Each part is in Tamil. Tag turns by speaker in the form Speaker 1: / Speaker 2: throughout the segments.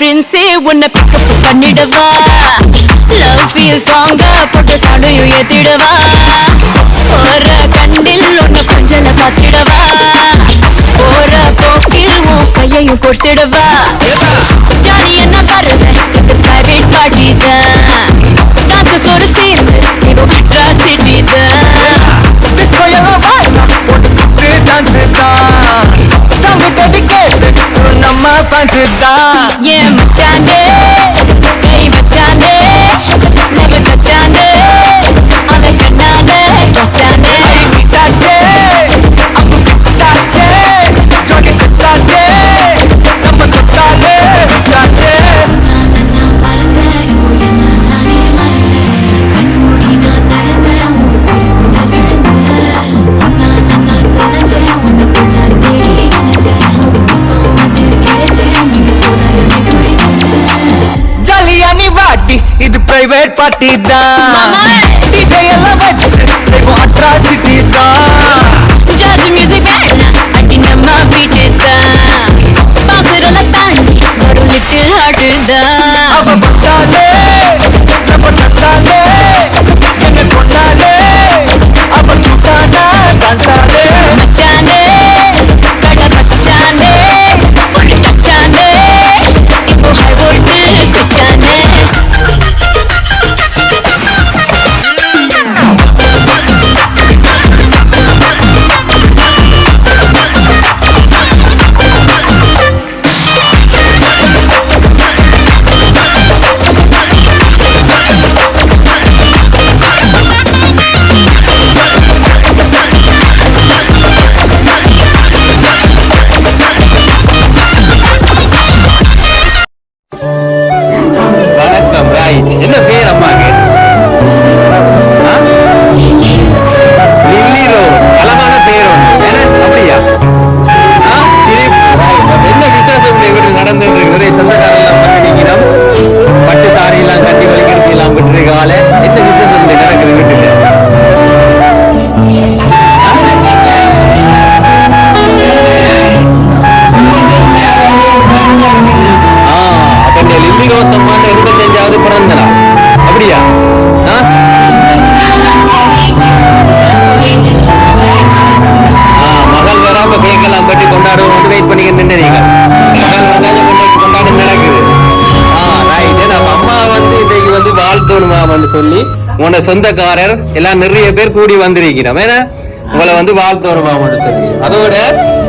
Speaker 1: ஃப்ரெண்ட்ஸே உன்னை பிக்கப் பண்ணிடவா.
Speaker 2: லவ் ஃபீல் சாங்க போட்டு சாடையும் ஏத்திடவா. போற கண்ணில் உன்னை கொஞ்சல பார்த்திடவா போற போக்கில் உன் கையையும் கொடுத்திடவா. ஜாலி என்ன வருது பிரைவேட் பார்ட்டி தான். டான்ஸ் ஃப்ளோர் சேர்ந்து சிவோ அட்ராசிட்டி தான்.
Speaker 1: நம்ம ஃப்ரெண்ட்ஸ் பார்ட்டி தான் டிஜே எல்லாம் செய்வோம் அட்ராசிட்டி தான்
Speaker 2: ஜாஸ் மியூசிக் பேண்ட் அடி நம்ம பீட்டு தான். தாண்டி ஒரு லிட்டில் ஆட்டு
Speaker 3: சொல்லி உன்னோட சொந்தக்காரர் எல்லாம் நிறைய பேர் கூடி வந்திருக்கிறோம். ஏன்னா உங்களை வந்து வாழ்த்தோணுமாம்னு சொல்லி. அதோட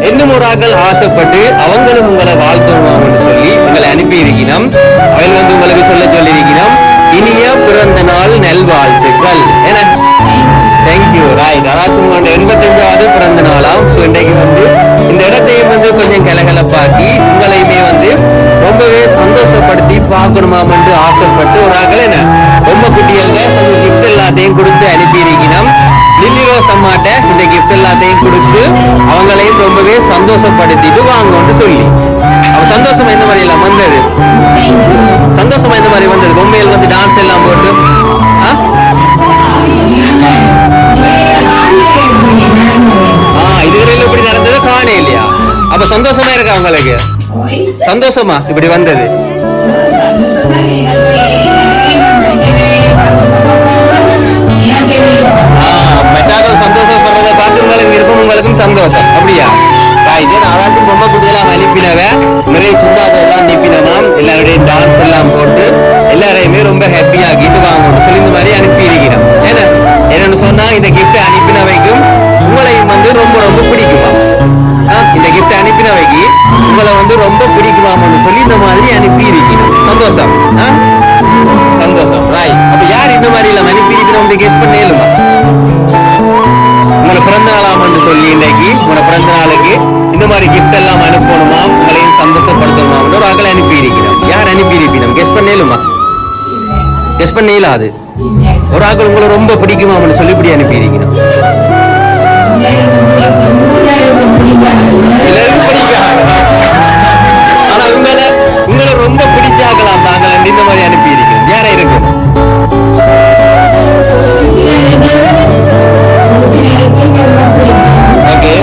Speaker 3: இன்னும் ஒரு ஆக்கள் ஆசைப்பட்டு அவங்களும் உங்களை வாழ்த்தோணுமாம்னு சொல்லி உங்களை அனுப்பி இருக்கிறோம் அவள் வந்து உங்களுக்கு சொல்ல சொல்லியிருக்கிறோம். இனிய பிறந்த நாள் நல்வாழ்த்துக்கள். ஏன்னா தேங்க்யூ ராய் அதாச்சும் உங்களோட எண்பத்தஞ்சாவது பிறந்த நாளாம். ஸோ இன்றைக்கு வந்து இந்த இடத்தையும் வந்து கொஞ்சம் கலகலப்பாக்கி உங்களையுமே வந்து ரொம்பவே சந்தோஷப்படுத்தி பார்க்கணுமாமன்று ஆசைப்பட்டு ஒரு ஆக்கள் என்ன? பொம்மை குட்டிகளுக்கு கொஞ்சம் கிஃப்ட் எல்லாத்தையும் கொடுத்து அனுப்பியிருக்கணும் லில்லி ரோஸ் அம்மாட்ட இந்த கிஃப்ட் எல்லாத்தையும் கொடுத்து அவங்களையும் ரொம்பவே சந்தோஷப்படுத்திட்டு வாங்கன்னு சொல்லி. அவ சந்தோஷமா இந்த மாதிரி எல்லாம் வந்தது? சந்தோஷமா இந்த மாதிரி வந்தது? பொம்மையில் வந்து டான்ஸ் எல்லாம் போட்டு. இதுவரையில இப்படி நடந்தது காணே இல்லையா? அப்ப சந்தோஷமா இருக்கா உங்களுக்கு? சந்தோஷமா இப்படி வந்தது? ஆ, சந்தோஷப்படுறதை பார்த்து உங்களுக்கு விருப்பம் உங்களுக்கும் சந்தோஷம். அப்படியா? இது நாளாச்சும் பொம்மை குட்டியெல்லாம் அனுப்பினவன் நிறைய சிந்தாதெல்லாம் அனுப்பினவாம் எல்லாருடைய டான்ஸ் எல்லாம் போட்டு எல்லாரையுமே ரொம்ப ஹாப்பியாக கிஃப்ட் வாங்கணும் சொல்லி இந்த மாதிரி அனுப்பி இருக்கிறோம். ஏன்னா என்னன்னு சொன்னால் இந்த gift அனுப்பினவைக்கும் உங்களையும் வந்து ரொம்ப ரொம்ப பிடிக்குமா? இந்த கிஃப்ட் அனுப்பினவைக்கு உங்களை வந்து ரொம்ப பிடிக்குமாம்னு சொல்லி இந்த மாதிரி அனுப்பி இருக்கிறோம். சந்தோஷம். ஆ? சந்தோஷம். ராய் அப்ப யார் இந்த மாதிரி எல்லாம் அனுப்பி கெஸ்ட் கெஸ் பண்ணேலுமா உங்களை பிறந்த நாளாம்னு சொல்லி இன்னைக்கு உங்களை பிறந்த நாளுக்கு இந்த மாதிரி கிஃப்ட் எல்லாம் அனுப்பணுமா? உங்களையும் சந்தோஷப்படுத்தணுமா? ஒரு அகலை அனுப்பி இருக்கிறோம். யார் அனுப்பி இருக்கணும் கெஸ் பண்ணேலுமா கெஸ் பண்ணேல அது. ஒரு ஆக்கள் உங்களை ரொம்ப பிடிக்குமாம்னு சொல்லி இப்படி அனுப்பி இருக்கிறோம். ஆனா உங்களை உங்களை ரொம்ப பிடிச்சாக்கலாம் தாங்கள் இந்த மாதிரி அனுப்பி வேற இருக்கு. ஓகே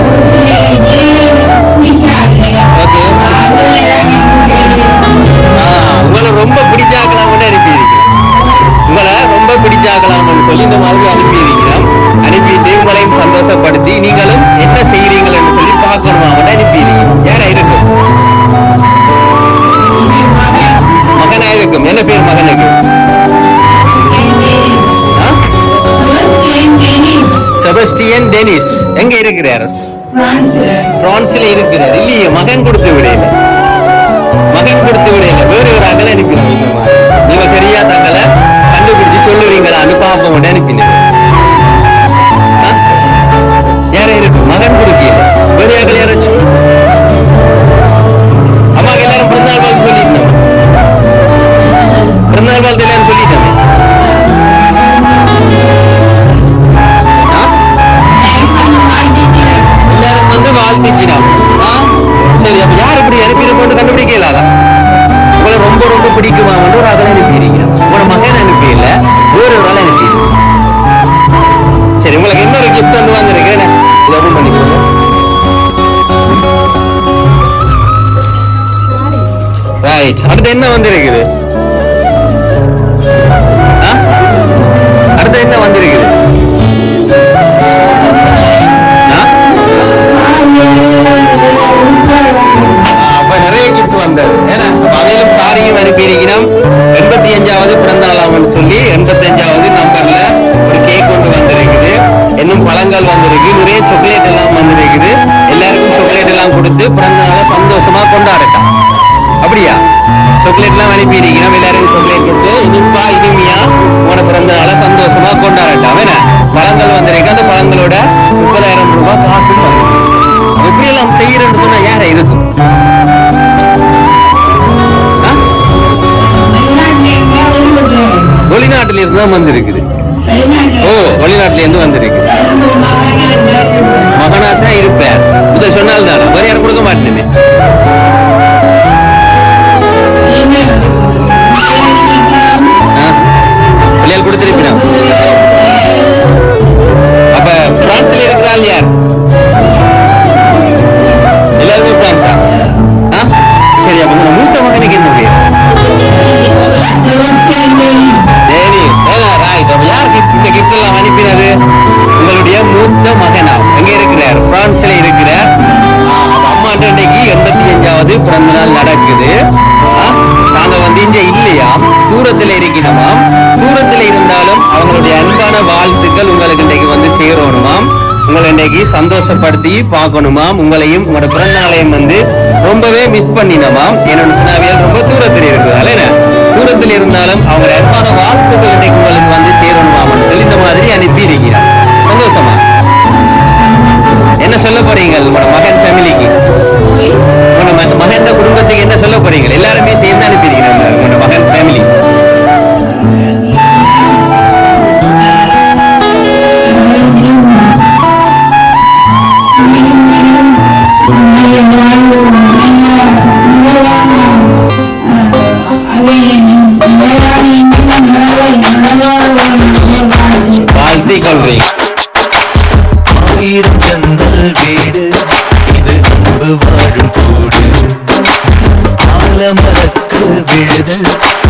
Speaker 3: ரைட் அடுத்து என்ன வந்திருக்குது? அடுத்து என்ன வந்திருக்குது? ஆ? அப்ப நிறைய வந்தது. ஏன்னா அவையிலும் சாரியும் அனுப்பியிருக்கிறோம். எண்பத்தி அஞ்சாவது பிறந்த நாளாம்னு சொல்லி எண்பத்தி அஞ்சாவது நம்பர்ல ஒரு கேக் கொண்டு வந்திருக்குது. இன்னும் பழங்கள் வந்திருக்கு. நிறைய சாக்லேட் எல்லாம் வந்திருக்குது. எல்லாருக்கும் சாக்லேட் எல்லாம் கொடுத்து பிறந்த நாளை சந்தோஷமா கொண்டாடு சாக்லேட்லாம் எல்லாம் அனுப்பி எல்லாருக்கும் சாக்லேட் கொடுத்து இனிப்பா இனிமையா உன பிறந்த நாள சந்தோஷமா கொண்டாடட்டும். என்ன பழங்கள் வந்திருக்கு. அந்த பழங்களோட முப்பதாயிரம் ரூபாய் காசு எப்படி எல்லாம் செய்யறேன்னு சொன்னா யார இருக்கும் வெளிநாட்டுல இருந்து தான் வந்திருக்குது. ஓ வெளிநாட்டுல இருந்து வந்திருக்கு வருது பிறந்த நாள் நடக்குது நாங்க வந்து இங்க இல்லையா? தூரத்துல இருக்கணுமாம் தூரத்துல இருந்தாலும்
Speaker 4: அவங்களுடைய அன்பான வாழ்த்துக்கள் உங்களுக்கு இன்னைக்கு வந்து சேரணுமாம் உங்களை இன்னைக்கு சந்தோஷப்படுத்தி பார்க்கணுமாம் உங்களையும் உங்களோட பிறந்த நாளையும் வந்து ரொம்பவே மிஸ் பண்ணினமாம் என்னன்னு சொன்னாவியால் ரொம்ப தூரத்தில் இருக்குது. என்ன? தூரத்தில் இருந்தாலும் அவங்க அன்பான வாழ்த்துக்கள் இன்னைக்கு உங்களுக்கு வந்து சேரணுமாம் சொல்லி இந்த மாதிரி அனுப்பி இருக்கிறார் சந்தோஷமா? என்ன சொல்ல போறீங்க உங்களோட மகன் ஃபேமிலிக்கு cuando más விழுதல்.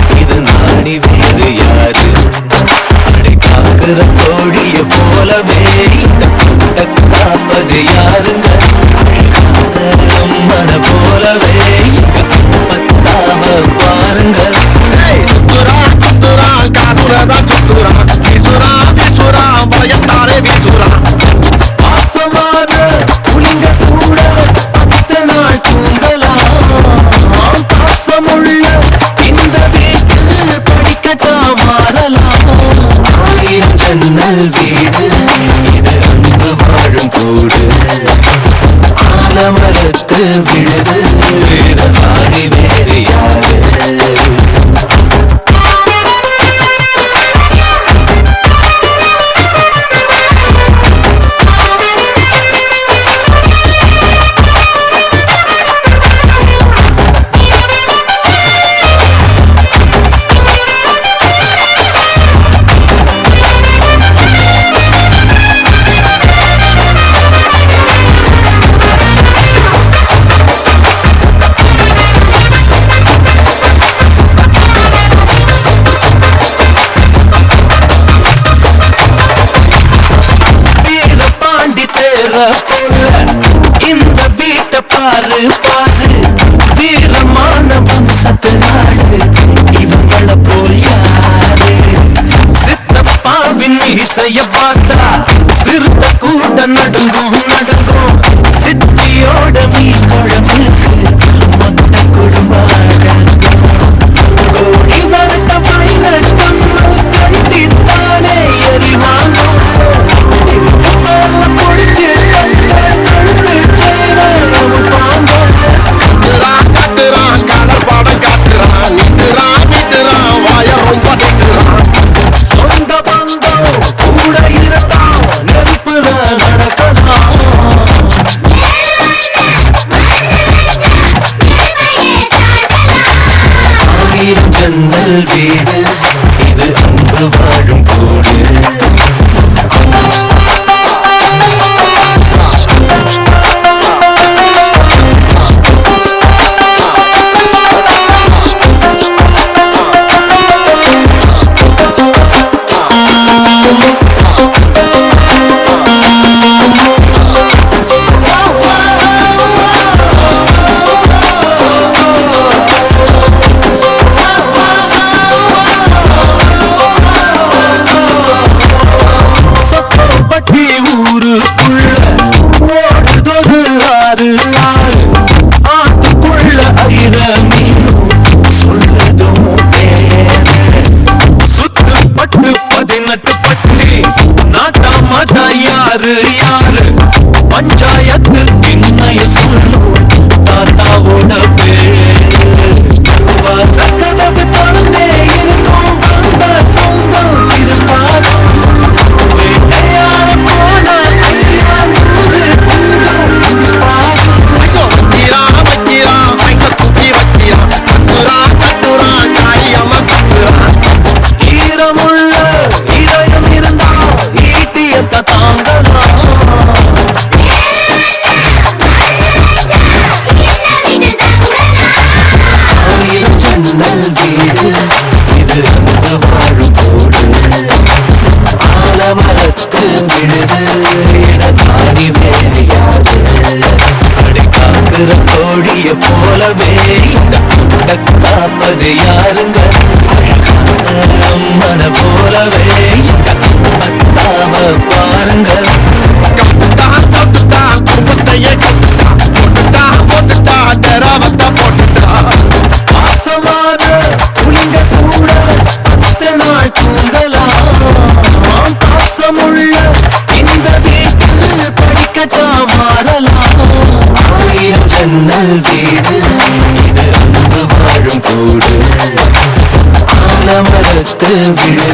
Speaker 4: You.